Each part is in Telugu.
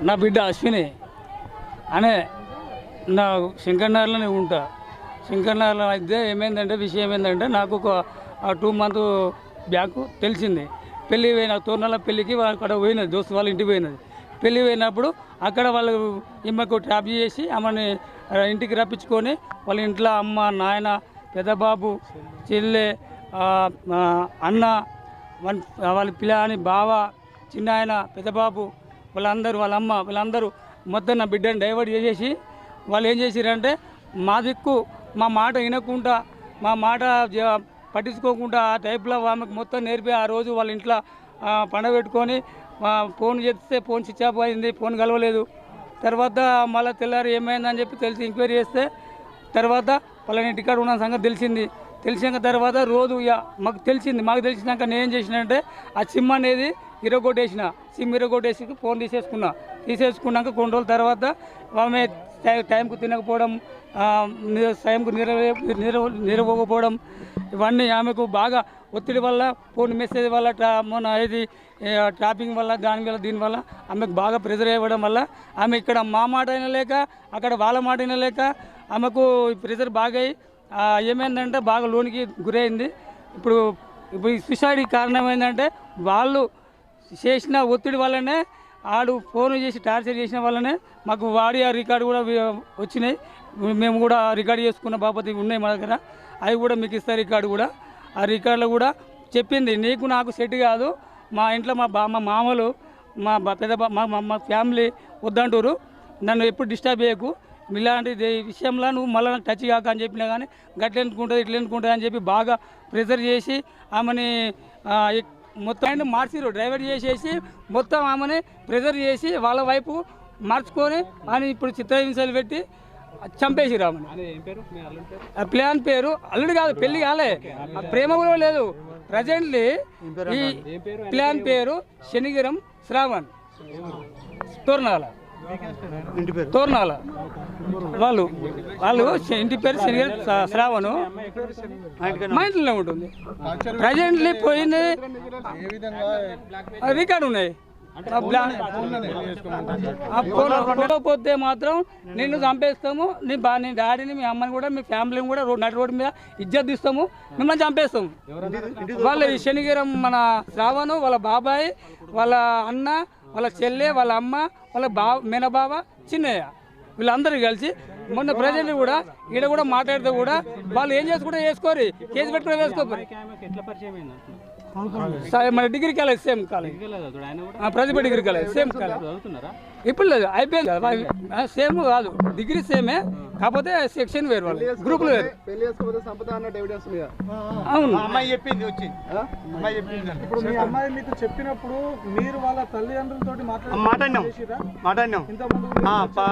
నా బిడ్డ అశ్విని అనే నా శంకర్నగర్లోనే ఉంటా. శంకర్నగర్లో అయితే ఏమైందంటే విషయం ఏంటంటే నాకు ఒక టూ మంత్ బ్యాక్ తెలిసింది. పెళ్ళి పోయిన తోరణాల పెళ్ళికి వాళ్ళ అక్కడ పోయినది దోస్తు వాళ్ళ ఇంటికి పోయినది. పెళ్ళి పోయినప్పుడు అక్కడ వాళ్ళు ఈమెకు ట్రాప్ చేసి ఆమెని ఇంటికి రప్పించుకొని వాళ్ళ ఇంట్లో అమ్మ నాయన పెద్దబాబు చెల్లె అన్న వన్- వాళ్ళ పిల్లని బావ చిన్న ఆయన పెద్దబాబు వాళ్ళందరూ వాళ్ళ అమ్మ వీళ్ళందరూ మొత్తం నా బిడ్డని డైవర్ట్ చేసేసి వాళ్ళు ఏం చేసిరంటే మా దిక్కు మా మాట వినకుండా మా మాట పట్టించుకోకుండా ఆ టైప్లో ఆమెకు మొత్తం నేర్పి ఆ రోజు వాళ్ళ ఇంట్లో పండగ పెట్టుకొని ఫోన్ చేస్తే ఫోన్ స్విచ్ ఆఫ్ అయింది ఫోన్ కలవలేదు. తర్వాత మళ్ళీ తెల్లారి ఏమైందని చెప్పి తెలిసి ఎంక్వైరీ చేస్తే తర్వాత వాళ్ళని ఇంటికాడ ఉన్న సంగతి తెలిసింది. తెలిసిన తర్వాత రోజు ఇక మాకు తెలిసింది మాకు తెలిసినాక నేను ఏం చేసినంటే ఆ సిమ్ అనేది ఇరగొట్టేసిన సిమ్ ఇరగొట్టేసి ఫోన్ తీసేసుకున్నా. తీసేసుకున్నాక కొన్ని రోజుల తర్వాత ఆమె టైంకు తినకపోవడం టైంకు నిరవే నిరవకపోవడం ఇవన్నీ ఆమెకు బాగా ఒత్తిడి వల్ల ఫోన్ మెసేజ్ వల్ల ట్రా మొన్న ఇది ట్రాపింగ్ వల్ల దాని వల్ల దీనివల్ల ఆమెకు బాగా ప్రెజర్ ఇవ్వడం వల్ల ఆమె ఇక్కడ మా మాట అయినా లేక అక్కడ వాళ్ళ మాట అయినా లేక ఆమెకు ప్రెజర్ బాగా ఏమైందంటే బాగా లోనికి గురైంది. ఇప్పుడు ఇప్పుడు సుసైడ్ కారణం ఏంటంటే వాళ్ళు చేసిన ఒత్తిడి వల్లనే ఆడు ఫోన్ చేసి టార్చర్ చేసిన వల్లనే మాకు వాడి ఆ రికార్డు కూడా వచ్చినాయి. మేము కూడా రికార్డు చేసుకున్న బాపతి ఉన్నాయి మా దగ్గర. అవి కూడా మీకు ఇస్తారు రికార్డు కూడా. ఆ రికార్డులో కూడా చెప్పింది నీకు నాకు సెట్ కాదు. మా ఇంట్లో మా బా మా మామలు మా పెద్ద మా మా- మా ఫ్యామిలీ వద్దంటారు నన్ను ఎప్పుడు డిస్టర్బ్ చేయకు. ఇలాంటి విషయంలో నువ్వు మళ్ళీ టచ్ కాక అని చెప్పినా కానీ గట్ల ఎందుకుంటుంది ఇట్లా ఎందుకుంటుంది అని చెప్పి బాగా ప్రెజర్ చేసి ఆమెని మొత్తం ఆయన మార్చిరు డ్రైవర్ చేసేసి మొత్తం ఆమెని ప్రెజర్ చేసి వాళ్ళ వైపు మార్చుకొని అని ఇప్పుడు చిత్రహింసలు పెట్టి చంపేసిరు ఆమెను. ఆ ప్లాన్ పేరు అల్లుడు కాదు పెళ్ళి కాలే. ఆ ప్రేమ కూడా లేదు. ప్రజెంట్లీ ఈ ప్లాన్ పేరు? శనిగిరం శ్రావణ్. తోర్నాల తోర్నాల వాళ్ళు వాళ్ళు ఇంటి పేరు శనిగిరం శ్రా- శ్రావణు. మా ఇంట్లోనే ఉంటుంది. ప్రజెంట్లీ పోయింది రికార్డు ఉన్నాయి కొట్టకపోతే మాత్రం నిన్ను చంపేస్తాము. నీ బా నీ డాడీని మీ అమ్మని కూడా మీ ఫ్యామిలీని కూడా రోడ్ నడి రోడ్డు మీద ఇజ్జత్ ఇస్తాము మిమ్మల్ని చంపేస్తాము. వాళ్ళ శనిగిరం మన శ్రావణు వాళ్ళ బాబాయ్ వాళ్ళ అన్న వాళ్ళ చెల్లె వాళ్ళ అమ్మ వాళ్ళ బావ మేనబావ చిన్నయ్య వీళ్ళందరూ కలిసి మొన్న ప్రజెంట్ కూడా ఈడ కూడా మాట్లాడితే కూడా వాళ్ళు ఏం చేసుకుంటే చేసుకోరు. కేసు పెట్టుకుని వేసుకోరు మన degree college same college. Pratibha degree college same college. ఇప్పుడు లేదు అయిపోయింది సేమ్ కాదు. డిగ్రీ సేమే. కాకపోతే సెక్షన్ వేరు వాళ్ళు గ్రూపులు వేరు. పెళ్ళి చేసుకోకపోతే సంపద అన్నట్టు ఎవిడెన్స్. అవును. అమ్మాయి చెప్పింది వచ్చి. అమ్మాయి చెప్పింది ఇప్పుడు మీ అమ్మాయి మీకు చెప్పినప్పుడు మీరు వాళ్ళ తల్లిదండ్రులతో మాట్లాడి మాట్లాడినాం. మాట్లాడినాం. ఆ, పా-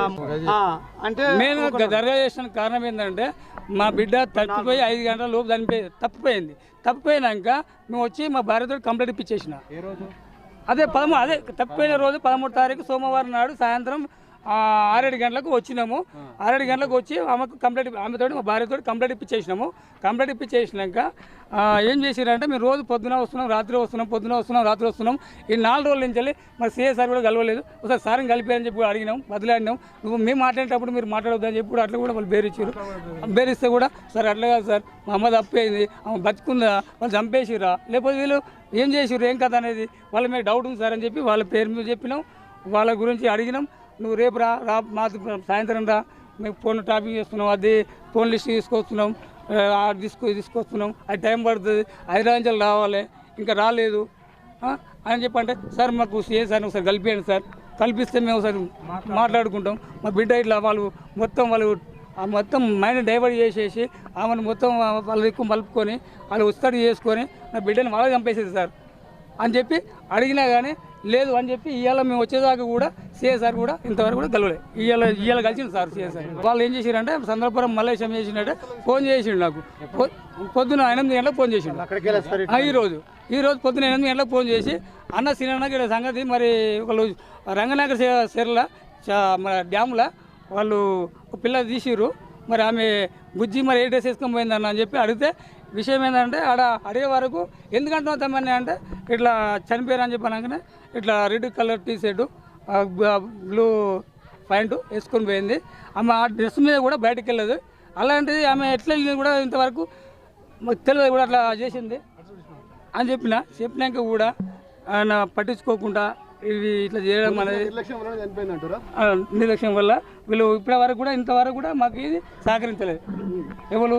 ఆ, అంటే నేను దర్గా చేసిన కారణం ఏంటంటే మా బిడ్డ తప్పిపోయి ఐదు గంటల లోపు చనిపోయి తప్పిపోయింది. తప్పిపోయినాక మేము వచ్చి మా భార్యతో కంప్లైంట్ ఇప్పించేసిన. అదే పదమూడు అదే తప్పిపోయిన రోజు పదమూడు తారీఖు సోమవారం నాడు సాయంత్రం ఆరేడు గంటలకు వచ్చినాము. ఆరేడు గంటలకు వచ్చి ఆమెకు కంప్లైంట్ ఆమెతో మా భార్యతో కంప్లైంట్ ఇప్పించేసినాము. కంప్లైంట్ ఇప్పించేసినాక ఏం చేసిరంటే మేము రోజు పొద్దున వస్తున్నాం రాత్రి వస్తున్నాం పొద్దున వస్తున్నాం రాత్రి వస్తున్నాం. ఈ నాలుగు రోజుల నుంచి వెళ్ళి మరి సిఎస్ఆర్ కూడా కలవలేదు. ఒకసారి సార్ని కలిపారని చెప్పి కూడా అడిగినాం బదిలాడినాం. నువ్వు మేము మాట్లాడేటప్పుడు మీరు మాట్లాడొద్దని చెప్పి కూడా అట్లా కూడా వాళ్ళు బేరిచ్చారు. బేరిస్తే కూడా సార్ అట్లా కాదు సార్. మా అమ్మ తప్పేయింది ఆమె బతుకుందా? వాళ్ళు చంపేసిరా లేకపోతే వీళ్ళు ఏం చేసిర్రు? ఏం కథ అనేది? వాళ్ళ మీద డౌట్ ఉంది సార్ అని చెప్పి వాళ్ళ పేరు మీద చెప్పినాం. వాళ్ళ గురించి అడిగినాం. నువ్వు రేపు రా రా మా సాయంత్రం రా. మేము ఫోన్ టాపింగ్ చేస్తున్నాం అది ఫోన్ లిస్ట్ తీసుకొస్తున్నాం అది తీసుకు తీసుకొస్తున్నాం అది టైం పడుతుంది హైదరాబాద్ రావాలి ఇంకా రాలేదు. అని చెప్పంటే సార్ మాకు ఏ సార్ ఒకసారి కలిపేయండి సార్. కల్పిస్తే మేము ఒకసారి మాట్లాడుకుంటాం. మా బిడ్డ ఇట్లా వాళ్ళు మొత్తం వాళ్ళు ఆ మొత్తం మైండ్ డైవర్ట్ చేసేసి ఆమెను మొత్తం వాళ్ళ ఎక్కువ మలుపుకొని వాళ్ళు ఉస్తడి చేసుకొని నా బిడ్డని వాళ్ళకి చంపేసేది సార్. అని చెప్పి అడిగినా కానీ లేదు అని చెప్పి ఇవాళ మేము వచ్చేదాకా కూడా సిఎస్ఆర్ కూడా ఇంతవరకు కూడా కలవలేదు ఇవాళ ఇవాళ కలిసింది సార్ సిఎస్ఆర్ వాళ్ళు ఏం చేసిరంటే సందర్భం మల్లేశం చేసినట్టే ఫోన్ చేసిండు నాకు. పొద్దున ఎనిమిది గంటలకు ఫోన్ చేసిండు. ఆ, ఈ రోజు. ఈ రోజు పొద్దున ఎనిమిది గంటలకు ఫోన్ చేసి అన్న సినిమా ఇక్కడ సంగతి మరి ఒకళ్ళు రంగనగర్ సెర్ల మన డ్యామ్లో వాళ్ళు పిల్ల తీసిర్రు. మరి ఆమె బుజ్జి మరి ఏ డ్రెస్ వేసుకొని పోయిందన్న అని చెప్పి అడిగితే విషయం ఏంటంటే ఆడ అడిగే వరకు ఎందుకంటున్నావు తమ్మని అంటే ఇట్లా చనిపోయారు అని చెప్పి అనగానే ఇట్లా red colour T shirt blue pant వేసుకొని పోయింది. ఆమె ఆ డ్రెస్ మీద కూడా బయటకు వెళ్ళదు అలాంటిది ఆమె ఎట్లా వెళ్ళింది కూడా ఇంతవరకు మాకు తెలియదు కూడా అట్లా చేసింది. అని చెప్పిన చెప్పినాక కూడా ఆయన పట్టించుకోకుండా ఇది ఇట్లా చేయడం అనేది నిర్లక్ష్యం వల్ల వీళ్ళు ఇప్పటి వరకు కూడా ఇంతవరకు కూడా మాకు ఇది సహకరించలేదు. ఎవరు?